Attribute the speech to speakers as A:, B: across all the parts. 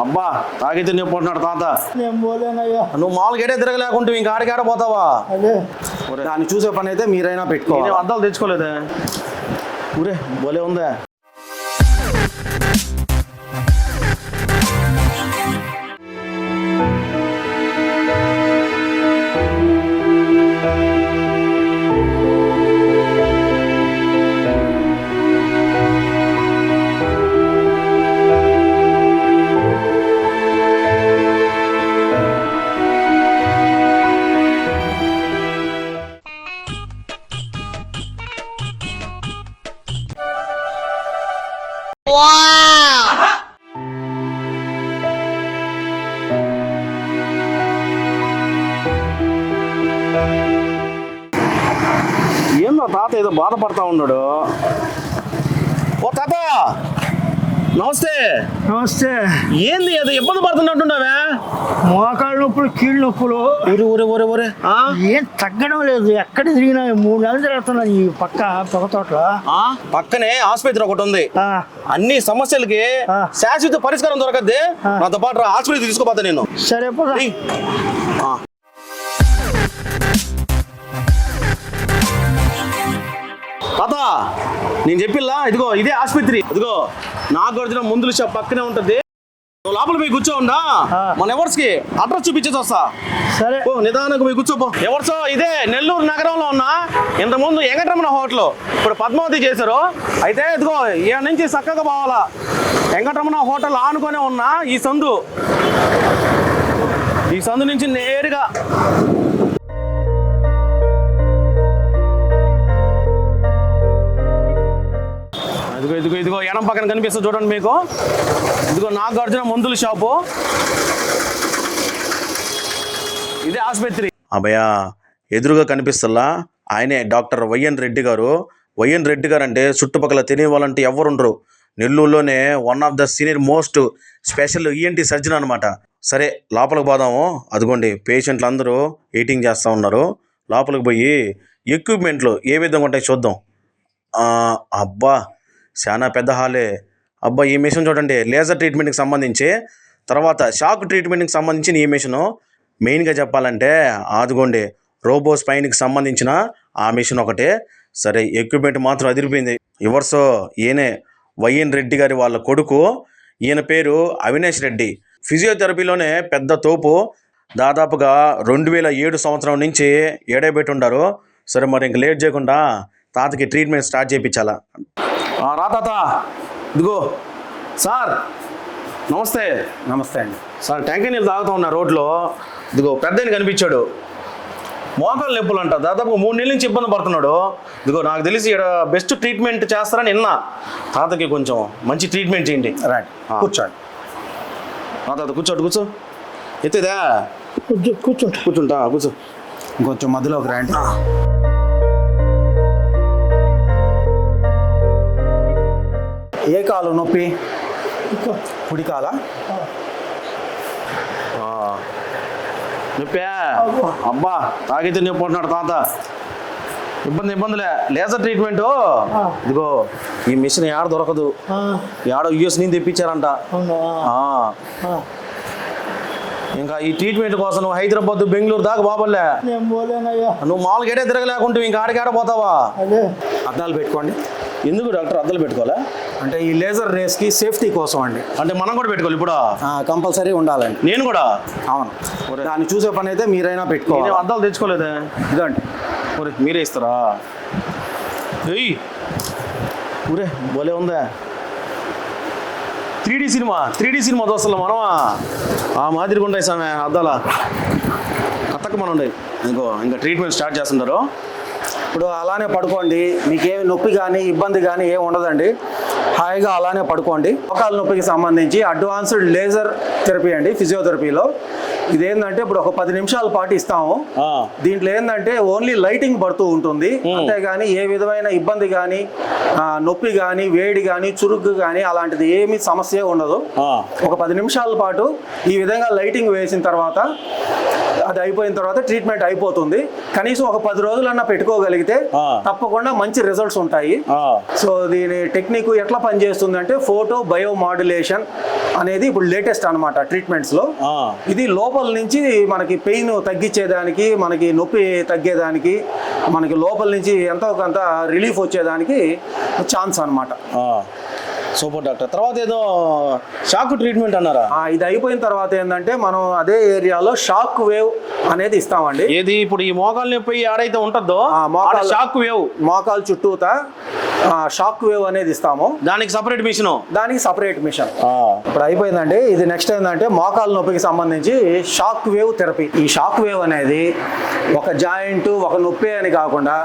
A: అబ్బా తాగితే నొప్పి ఉంటున్నాడు తాత.
B: నేను పోలేనయ్యా.
A: నువ్వు మామూలుగా ఏడే తిరగలేకుంటే ఇంకా ఆడికి ఆడ పోతావా?
B: అదే.
C: దాన్ని చూసే పని అయితే మీరైనా
A: నేనే
C: పెట్టుకోవాలి
A: అద్దాలు తెచ్చుకోలేదే? ఊరే భలే ఉందా. ఏందో తాత ఏదో బాధపడతా ఉన్నాడు. ఓ తాత! నమస్తే.
B: నమస్తే.
A: ఏంది ఏదో ఇబ్బంది పడుతున్నట్టున్నావే?
B: మోకాళ్ళ నొప్పులు కీళ్ళ నొప్పులు.
A: ఊరే ఊరే ఊరే ఊరే ఆ?
B: ఏం తగ్గడం లేదు. ఎక్కడ తిరిగినా మూడు నెలలు తిరుగుతున్నాను ఈ పక్క పొగ తోటలో.
A: ఆ? పక్కనే ఆసుపత్రి ఒకటి ఉంది.
B: ఆ,
A: అన్ని సమస్యలకి. శాశ్వత పరిష్కారం దొరకద్ది. నాతో పాటు రా, ఆసుపత్రికి తీసుకోపోతా నేను.
B: సరే పద.
A: తాత నేను చెప్పిల్లా? ఇదిగో ఇదే ఆసుపత్రి. ఇదిగో. నాగార్జున మందుల షాప్ పక్కనే ఉంటది. నువ్వు లోపల పోయి కూర్చో
B: ఆ.
A: మన ఎవర్స్కి అడ్రస్ చూపించేసి వస్తా
B: సరే.
A: ఓ నిదానంగా పోయి కూర్చోపో ఎవర్సో? ఇదే నెల్లూరు నగరంలో ఉన్న. ఇంతకుముందు వెంకటరమణ హోటల్. ఇప్పుడు పద్మావతి చేశారు. అయితే ఇదిగో ఈ నుంచి చక్కగా పోవాలా. వెంకటరమణ హోటల్ ఆనుకొనే ఉన్న ఈ సందు. ఈ సందు నుంచి నేరుగా ఇదిగో ఇదిగో ఇదిగో ఎనం పక్కన కనిపిస్తుంది చూడండి మీకు. ఇదిగో నాగార్జున మందుల షాపు. ఇదే ఆసుపత్రి. అభయ ఎదురుగా కనిపిస్తల్లా ఆయనే డాక్టర్ వైఎన్ రెడ్డి గారు. వైఎన్ రెడ్డి గారు అంటే చుట్టుపక్కల తెలియని వాళ్ళంటే ఎవరుండరు? నెల్లూరులోనే one of the senior most special ENT surgeon అనమాట సరే లోపలికి పోదాము. అదిగోండి పేషెంట్లు అందరూ ఎయిటింగ్ చేస్తూ ఉన్నారు. లోపలికి పోయి ఎక్విప్మెంట్లు ఏ విధంగా ఉంటాయి చూద్దాం. అబ్బా. చాలా పెద్ద హాలే. అబ్బా ఈ మిషన్ చూడండి. లేజర్ ట్రీట్మెంట్కి సంబంధించి తర్వాత షాక్ ట్రీట్మెంట్కి సంబంధించిన ఈ మిషను. మెయిన్గా చెప్పాలంటే ఆదుకోండి రోబో స్పైన్కి సంబంధించిన ఆ మిషన్ ఒకటే. సరే ఎక్విప్మెంట్ మాత్రం అదిరిపోయింది. ఇవర్సో ఈయనే వైఎన్ రెడ్డి గారి వాళ్ళ కొడుకు. ఈయన పేరు అవినేష్ రెడ్డి. ఫిజియోథెరపీలోనే పెద్ద తోపు. దాదాపుగా రెండు వేల ఏడు సంవత్సరం నుంచి ఏడైపెట్టి ఉండారు. సరే మరి ఇంక లేట్ చేయకుండా తాతకి ట్రీట్మెంట్ స్టార్ట్ చేయించాలా? రా తాత. ఇదిగో. సార్. నమస్తే.
C: నమస్తే అండి.
A: సార్ ట్యాంకర్ నీళ్ళు తాగుతూ ఉన్నా రోడ్లో. ఇదిగో పెద్ద కనిపించాడు. మోకాలు నొప్పులు అంట. దాదాపు మూడు నెలల నుంచి ఇబ్బంది పడుతున్నాడు. ఇదిగో నాకు తెలిసి ఇక్కడ బెస్ట్ ట్రీట్మెంట్ చేస్తారని విన్నా. తాతకి కొంచెం మంచి ట్రీట్మెంట్ చేయండి.
C: రైట్. కూర్చోండి.
A: రా తాత కూర్చోడు కూర్చో. ఎత్తుదా
B: కూర్చో కూర్చుంటా
A: కూర్చుంటా కూర్చో.
C: ఇంకొంచెం మధ్యలోకి రండి. ఏ కాలు నొప్పి. కుడి కాలా?
A: నొప్పే? అబ్బా తాగితే నొప్పి ఉంటున్నాడు తాత. ఇబ్బంది ఇబ్బందిలే. Laser treatment. ఇదిగో ఈ మిషన్ ఏడ దొరకదు. ఏడో యూఎస్ నుంచి తెప్పించారంట. ఇంకా ఈ ట్రీట్మెంట్ కోసం నువ్వు హైదరాబాద్ బెంగళూరు దాకా బాబల్లే
B: పోలేనయ్యా.
A: నువ్వు మామూలుగా ఏడే తిరగలేకుంటే ఇంకా ఆడికి ఆడ పోతావా?
B: అదే.
C: అద్దాలు పెట్టుకోండి.
A: ఎందుకు డాక్టర్ అద్దలు పెట్టుకోవాలా?
C: అంటే ఈ లేజర్ రేస్కి సేఫ్టీ కోసం అండి.
A: అంటే మనం కూడా పెట్టుకోవాలి ఇప్పుడు?
C: కంపల్సరీ ఉండాలండి.
A: నేను కూడా?
C: అవును. దాన్ని చూసే పని అయితే మీరైనా పెట్టుకోవాలి?
A: అద్దాలు తెచ్చుకోలేదే?
C: ఇదండి
A: ఒరే మీరే ఇస్తారా? ఏయ్! ఊరే భలే ఉందా. Three D cinema three D cinema దోస్తలు మనమా? ఆ మాదిరిగా ఉంటాయి సామె అద్దాల. కత్తక మనం ఉండే ఇంకో ఇంకా ట్రీట్మెంట్ స్టార్ట్ చేస్తుంటారు.
C: ఇప్పుడు అలానే పడుకోండి మీకేమి నొప్పి కానీ ఇబ్బంది కానీ ఏమి ఉండదండి. హాయిగా అలానే పడుకోండి. మోకాల నొప్పికి సంబంధించి అడ్వాన్స్డ్ లేజర్ థెరపీ అండి ఫిజియోథెరపీలో. ఇదేంటంటే ఇప్పుడు ఒక పది నిమిషాల పాటు ఇస్తాము. దీంట్లో ఏంటంటే ఓన్లీ లైటింగ్ పడుతూ ఉంటుంది. అంతేగాని ఏ విధమైన ఇబ్బంది కానీ నొప్పి కానీ వేడి కానీ చురుగ్గు కానీ అలాంటిది ఏమీ సమస్య ఉండదు. ఒక పది నిమిషాల పాటు ఈ విధంగా లైటింగ్ వేసిన తర్వాత అది అయిపోయిన తర్వాత ట్రీట్మెంట్ అయిపోతుంది కనీసం ఒక పది రోజులన్నా పెట్టుకోగలిగితే. తప్పకుండా మంచి రిజల్ట్స్ ఉంటాయి సో దీని టెక్నిక్ ఎట్లా పనిచేస్తుంది అంటే ఫోటో బయో మాడ్యులేషన్ అనేది ఇప్పుడు లేటెస్ట్ అనమాట ట్రీట్మెంట్స్లో
A: ఆ.
C: ఇది లోపల నుంచి మనకి పెయిన్ తగ్గించేదానికి మనకి నొప్పి తగ్గేదానికి మనకి లోపల నుంచి ఎంతో కొంత రిలీఫ్ వచ్చేదానికి ఛాన్స్ అనమాట.
A: Super doctor. తర్వాత ఏదో షాక్ ట్రీట్మెంట్ అన్నారా?
C: ఇది అయిపోయిన తర్వాత ఏంటంటే మనం అదే ఏరియాలో షాక్ వేవ్ అనేది ఇస్తామండి.
A: ఏది ఇప్పుడు ఈ మోకాలు నొప్పి ఆడైతే ఉంటుందో షాక్ వేవ్.
C: మోకాలు చుట్టూతా షాక్ వేవ్ అనేది ఇస్తాము.
A: దానికి సపరేట్ మిషన్
C: దానికి సపరేట్ మిషన్ ఇప్పుడు అయిపోయిందండి. ఇది నెక్స్ట్ ఏంటంటే మోకాలు నొప్పికి సంబంధించి షాక్ వేవ్ థెరపీ ఈ షాక్ వేవ్ అనేది ఒక జాయింట్ ఒక నొప్పి అని కాకుండా.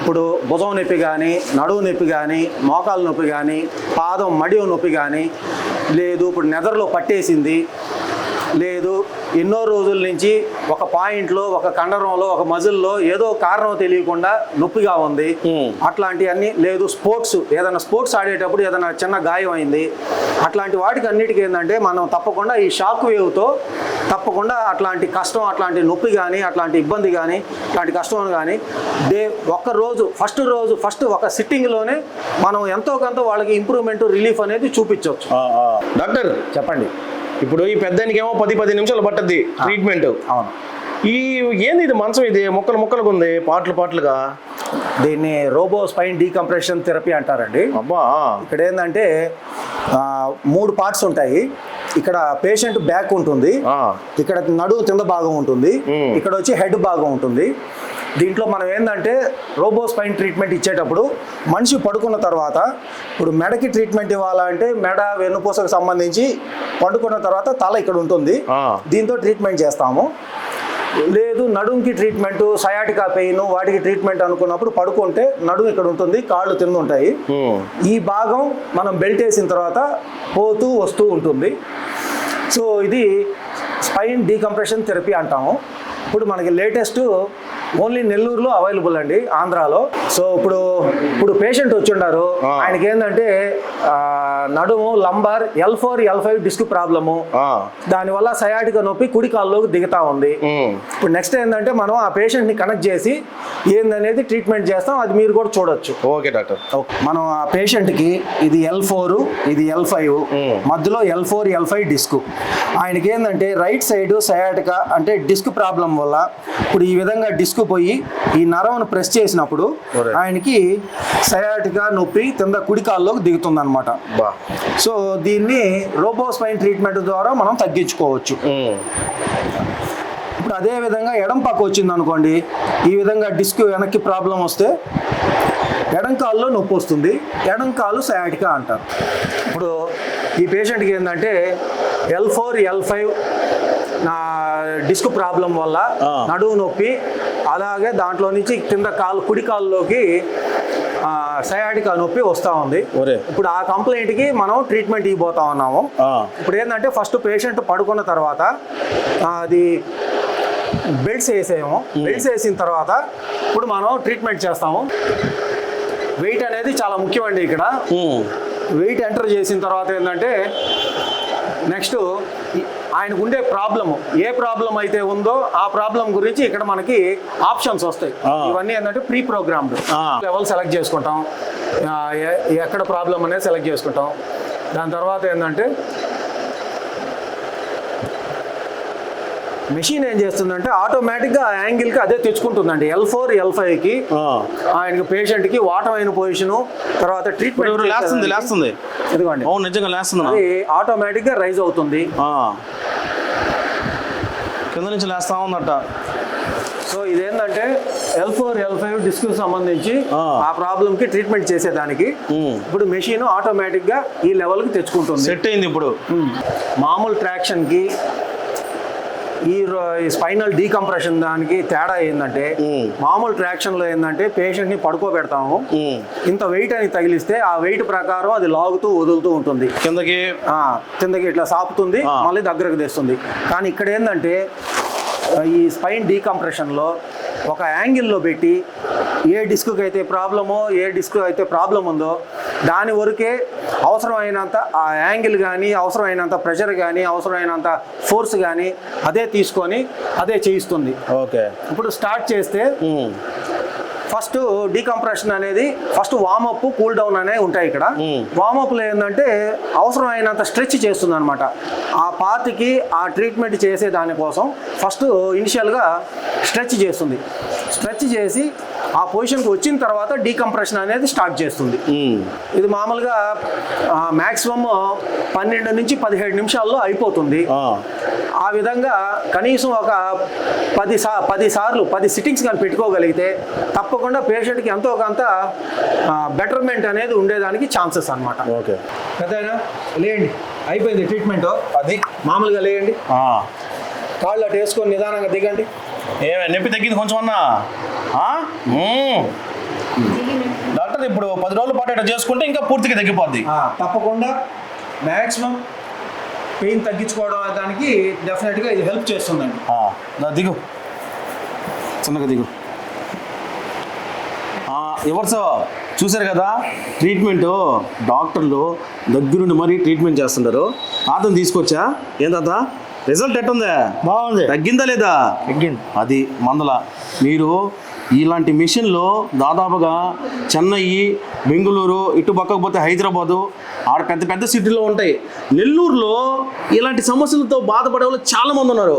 C: ఇప్పుడు భుజం నొప్పి కానీ నడువు నొప్పి కానీ మోకాలు నొప్పి కానీ పాదం మడివ నొప్పి కానీ లేదు ఇప్పుడు నెదర్లో పట్టేసింది లేదు ఎన్నో రోజుల నుంచి ఒక పాయింట్లో ఒక కండరంలో ఒక మజిల్లో ఏదో కారణం తెలియకుండా నొప్పిగా ఉంది. అట్లాంటివన్నీ లేదు స్పోర్ట్స్ ఏదైనా స్పోర్ట్స్ ఆడేటప్పుడు ఏదైనా చిన్న గాయం అయింది. అట్లాంటి వాటికి అన్నిటికీ ఏంటంటే మనం తప్పకుండా ఈ షాక్ వేవ్తో తప్పకుండా అట్లాంటి కష్టం అట్లాంటి నొప్పి కానీ అట్లాంటి ఇబ్బంది కానీ అట్లాంటి కష్టం కానీ డే ఒక్క రోజు ఫస్ట్ రోజు ఫస్ట్ ఒక సిట్టింగ్లోనే మనం ఎంతో కొంత వాళ్ళకి ఇంప్రూవ్మెంట్ రిలీఫ్ అనేది చూపించవచ్చు.
A: డాక్టర్
C: చెప్పండి.
A: ఇప్పుడు ఈ పెద్దానికి ఏమో పది పది నిమిషాలు పట్టద్ది ట్రీట్మెంట్
C: అవును.
A: ఈ ఏంది ఇది మంచం ఇది? ముక్కలు ముక్కలుగా ఉంది పాటలు పాటలుగా?
C: దీన్ని రోబో స్పైన్ డీకంప్రెషన్ థెరపీ అంటారండి.
A: అబ్బా.
C: ఇక్కడ ఏంటంటే ఆ, మూడు పార్ట్స్ ఉంటాయి. ఇక్కడ పేషెంట్ బ్యాక్ ఉంటుంది. ఇక్కడ నడువు కింద భాగం ఉంటుంది. ఇక్కడ వచ్చి హెడ్ భాగం ఉంటుంది. దీంట్లో మనం ఏంటంటే రోబో స్పైన్ ట్రీట్మెంట్ ఇచ్చేటప్పుడు మనిషి పడుకున్న తర్వాత ఇప్పుడు మెడకి ట్రీట్మెంట్ ఇవ్వాలంటే మెడ వెన్నుపూసకు సంబంధించి పడుకున్న తర్వాత తల ఇక్కడ ఉంటుంది. దీంతో ట్రీట్మెంట్ చేస్తాము. లేదు నడుంకి ట్రీట్మెంట్ సయాటికా పెయిన్ వాటికి ట్రీట్మెంట్ అనుకున్నప్పుడు పడుకుంటే నడుము ఇక్కడ ఉంటుంది కాళ్ళు
A: ఉమ్.
C: ఈ భాగం మనం బెల్ట్ వేసిన తర్వాత పోతూ వస్తూ ఉంటుంది. సో ఇది స్పైన్ డీకంప్రెషన్ థెరపీ అంటాము. ఇప్పుడు మనకి లేటెస్ట్ ఓన్లీ నెల్లూరులో అవైలబుల్ అండి ఆంధ్రాలో సో ఇప్పుడు ఇప్పుడు పేషెంట్ వచ్చి ఉన్నారు
A: ఆ.
C: ఆయనకి ఏంటంటే నడుము lumbar L four L five disc problem. దానివల్ల సయాటిక నొప్పి కుడి కాల్లోకి దిగుతా ఉంది. ఇప్పుడు నెక్స్ట్ ఏంటంటే మనం ఆ పేషెంట్ని కనెక్ట్ చేసి ఏందనేది ట్రీట్మెంట్ చేస్తాం అది మీరు కూడా చూడొచ్చు.
A: Okay doctor.
C: మనం ఆ పేషెంట్కి ఇది ఎల్ ఫోర్ ఇది ఎల్ ఫైవ్. మధ్యలో L four L five disc ఆయనకి ఏంటంటే రైట్ సైడ్ సయాటిక అంటే డిస్క్ ప్రాబ్లం వల్ల ఇప్పుడు ఈ విధంగా డిస్క్ పోయి ఈ నరమును ప్రెస్ చేసినప్పుడు. ఆయనకి సయాటిక నొప్పి కింద కుడి కాల్లోకి దిగుతుంది అనమాట సో దీన్ని రోబోస్పైన్ ట్రీట్మెంట్ ద్వారా మనం తగ్గించుకోవచ్చు. ఇప్పుడు అదే విధంగా ఎడం పక్క వచ్చింది అనుకోండి ఈ విధంగా డిస్క్ వెనక్కి ప్రాబ్లం వస్తే ఎడం కాల్లో నొప్పి వస్తుంది ఎడం కాలు సయాటికా అంటారు ఇప్పుడు ఈ పేషెంట్కి ఏంటంటే ఎల్ ఫోర్ ఎల్ ఫైవ్ నా డిస్క్ ప్రాబ్లం వల్ల. నడువు నొప్పి అలాగే దాంట్లో నుంచి కింద కాలు కుడి కాలులోకి సయాటికా నొప్పి వస్తూ ఉంది
A: ఒరే.
C: ఇప్పుడు ఆ కంప్లైంట్కి మనం ట్రీట్మెంట్ ఇవ్వబోతా ఉన్నాము. ఇప్పుడు ఏంటంటే ఫస్ట్ పేషెంట్ పడుకున్న తర్వాత అది బెల్ట్స్ వేసేయము. బెల్ట్స్ వేసిన తర్వాత ఇప్పుడు మనం ట్రీట్మెంట్ చేస్తాము. వెయిట్ అనేది చాలా ముఖ్యమండి ఇక్కడ. వెయిట్ ఎంటర్ చేసిన తర్వాత ఏంటంటే నెక్స్ట్ ఆయనకు ఉండే ప్రాబ్లము ఏ ప్రాబ్లం అయితే ఉందో ఆ ప్రాబ్లం గురించి ఇక్కడ మనకి ఆప్షన్స్ వస్తాయి. ఇవన్నీ ఏంటంటే ప్రీ ప్రోగ్రామ్డ్. లెవెల్ సెలెక్ట్ చేసుకుంటాం. ఎక్కడ ప్రాబ్లం అనేది సెలెక్ట్ చేసుకుంటాం. దాని తర్వాత ఏంటంటే మెషిన్ ఏం చేస్తుందంటే ఆటోమేటిక్గా ఆ యాంగిల్కి అదే తెచ్చుకుంటుందండి. ఎల్ ఫోర్ ఎల్ ఫైవ్కి
A: ఆ.
C: ఆయనకి పేషెంట్కి వాటమైన పొజిషను తర్వాత ట్రీట్మెంట్
A: లేస్తుంది లేస్తుంది. అవును నిజంగా లేస్తుంది
C: అది ఆటోమేటిక్గా రైజ్ అవుతుంది.
A: కింద నుంచి లేస్తా ఉందట.
C: సో ఇదేంటంటే L four L five disc సంబంధించి
A: ఆ.
C: ఆ ప్రాబ్లంకి ట్రీట్మెంట్ చేసేదానికి. ఇప్పుడు మెషిన్ ఆటోమేటిక్గా ఈ లెవెల్కి తెచ్చుకుంటుంది.
A: సెట్ అయింది ఇప్పుడు.
C: మామూలు ట్రాక్షన్కి ఈ రో- ఈ స్పైనల్ డీకంప్రెషన్ దానికి తేడా ఏంటంటే. మామూలు ట్రాక్షన్లో ఏంటంటే పేషెంట్ని పడుకోబెడతాము
A: ఉమ్.
C: ఇంత వెయిట్ అని తగిలిస్తే ఆ వెయిట్ ప్రకారం అది లాగుతూ వదులుతూ ఉంటుంది
A: కిందకి
C: ఆ, కిందకి ఇట్లా సాపుతుంది. మళ్ళీ దగ్గరకు తెస్తుంది కానీ ఇక్కడ ఏంటంటే ఈ స్పైన్ డీకంప్రెషన్లో ఒక యాంగిల్లో పెట్టి ఏ డిస్క్కి అయితే ప్రాబ్లమో ఏ డిస్క్ అయితే ప్రాబ్లం ఉందో దాని వరకే అవసరమైనంత ఆ యాంగిల్ కానీ అవసరమైనంత ప్రెషర్ కానీ అవసరమైనంత ఫోర్స్ కానీ అదే తీసుకొని అదే చేయిస్తుంది.
A: ఓకే.
C: ఇప్పుడు స్టార్ట్ చేస్తే ఫస్ట్ డీకంప్రెషన్ అనేది first warm up cool down అనేవి ఉంటాయి ఇక్కడ. వామప్లో ఏంటంటే అవసరమైనంత స్ట్రెచ్ చేస్తుంది అనమాట ఆ పార్ట్కి ఆ ట్రీట్మెంట్ చేసే దానికోసం ఫస్ట్ ఇనిషియల్గా స్ట్రెచ్ చేస్తుంది. స్ట్రెచ్ చేసి ఆ పొజిషన్కి వచ్చిన తర్వాత డీకంప్రెషన్ అనేది స్టార్ట్ చేస్తుంది. ఇది మామూలుగా మ్యాక్సిమమ్ పన్నెండు నుంచి పదిహేడు నిమిషాల్లో అయిపోతుంది. ఆ. విధంగా కనీసం ఒక పది సా పది సార్లు పది సిట్టింగ్స్ కానీ పెట్టుకోగలిగితే తప్పకుండా పేషెంట్కి ఎంతో కొంత బెటర్మెంట్ అనేది ఉండేదానికి ఛాన్సెస్ అనమాట
A: ఓకే.
C: పెద్దయినా లేయండి. అయిపోయింది ట్రీట్మెంట్ అది మామూలుగా లేయండి. కాళ్ళు అటు వేసుకొని నిదానంగా దిగండి.
A: ఏమే నొప్పి తగ్గింది కొంచెం అన్నా. డాక్టర్ ఇప్పుడు పది రోజుల పాటు ఇట్లా చేసుకుంటే ఇంకా పూర్తిగా తగ్గిపోద్ది.
C: ఆ, తప్పకుండా మ్యాక్సిమం పెయిన్ తగ్గించుకోవడం దానికి డెఫినెట్గా ఇది హెల్ప్ చేస్తుందండి.
A: దిగు. చిన్నగా దిగు. ఎవరు చూశారు కదా ట్రీట్మెంట్ డాక్టర్లు దగ్గరుండి మరీ ట్రీట్మెంట్ చేస్తుంటారు. తాతను తీసుకొచ్చా? ఏం తాత? రిజల్ట్ ఎట్టుందే?
B: బాగుంది.
A: తగ్గిందా లేదా?
B: తగ్గింది.
A: అది మందల. మీరు ఇలాంటి మిషన్లో దాదాపుగా చెన్నై బెంగళూరు ఇటు పక్కకు పోతే హైదరాబాదు ఆడ పెద్ద పెద్ద సిటీలో ఉంటాయి. నెల్లూరులో ఇలాంటి సమస్యలతో బాధపడే వాళ్ళు చాలామంది ఉన్నారు.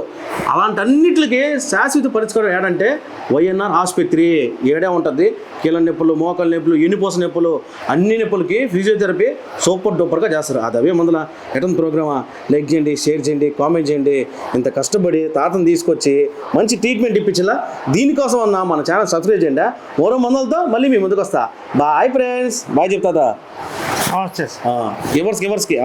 A: అలాంటి అన్నిటికీ శాశ్వత పరిష్కారం ఏడంటే వైఎన్ఆర్ ఆసుపత్రి ఏడే ఉంటుంది. కీళ్ళ నొప్పులు మోకల నొప్పులు ఎన్నిపోస నొప్పులు అన్ని నొప్పులకి ఫిజియోథెరపీ సూపర్ డూపర్గా చేస్తారు. అది అవే మందుల ఎటన్ ప్రోగ్రామా? లైక్ చేయండి షేర్ చేయండి కామెంట్ చేయండి. ఇంత కష్టపడి తాతను తీసుకొచ్చి మంచి ట్రీట్మెంట్ ఇప్పించాలా దీనికోసం అన్న మన ఛానల్ సబ్స్క్రైబ్ చేయండి. మరో మందులతో మళ్ళీ మీ ముందుకు వస్తా. బాయ్ ఫ్రెండ్స్ బాయ్ చెప్తాదా గివర్స్ గివర్స్కి